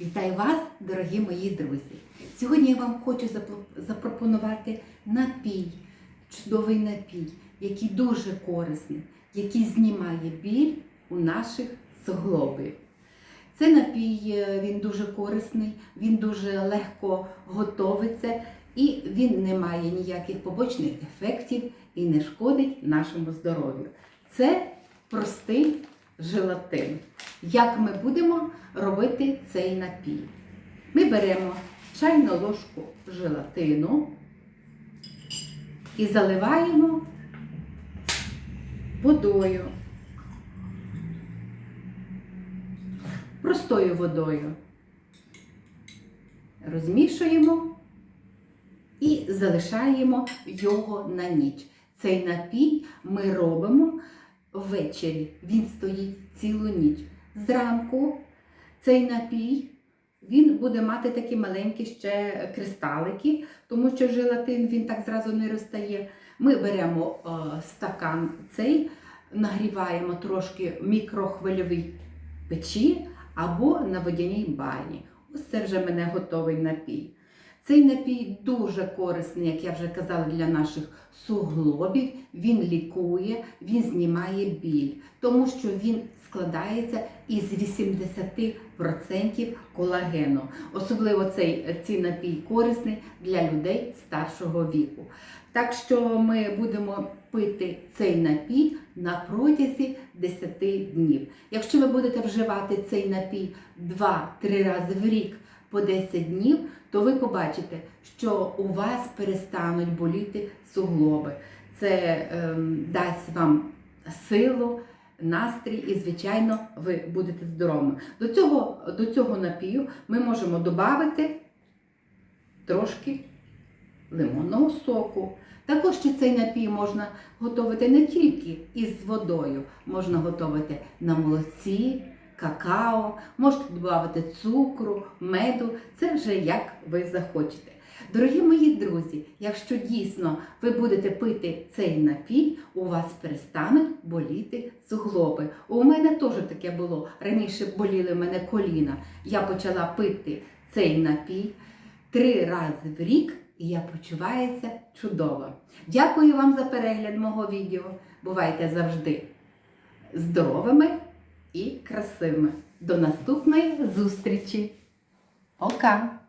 Вітаю вас, дорогі мої друзі! Сьогодні я вам хочу запропонувати напій, чудовий напій, який дуже корисний, який знімає біль у наших суглобів. Цей напій е, він дуже корисний, він дуже легко готовиться і він не має ніяких побочних ефектів і не шкодить нашому здоров'ю. Це простий желатин. Як ми будемо робити цей напій? Ми беремо чайну ложку желатину і заливаємо водою. Простою водою. Розмішуємо і залишаємо його на ніч. Цей напій ми робимо ввечері. Він стоїть цілу ніч. Зранку цей напій він буде мати такі маленькі ще кристалики, тому що желатин він так зразу не розтає. Ми беремо е, стакан цей, нагріваємо трошки в мікрохвильовій печі або на водяній бані. Ось це вже мене готовий напій. Цей напій дуже корисний, як я вже казала, для наших суглобів. Він лікує, він знімає біль, тому що він складається із 80% колагену. Особливо цей цей напій корисний для людей старшого віку. Так що ми будемо пити цей напій на протязі 10 днів. Якщо ви будете вживати цей напій 2-3 рази в рік по 10 днів, то ви побачите, що у вас перестануть боліти суглоби. Це ем, дасть вам силу, настрій і, звичайно, ви будете здоровими. До цього, до цього напію ми можемо додати трошки лимонного соку. Також ще цей напій можна готувати не тільки із водою, можна готувати на молоці, какао, можете додати цукру, меду. Це вже як ви захочете. Дорогі мої друзі, якщо дійсно ви будете пити цей напій, у вас перестануть боліти суглоби. У мене теж таке було. Раніше боліли в мене коліна. Я почала пити цей напій три рази в рік, і я почуваюся чудово. Дякую вам за перегляд мого відео. Бувайте завжди здоровими і красивими. До наступної зустрічі. Пока!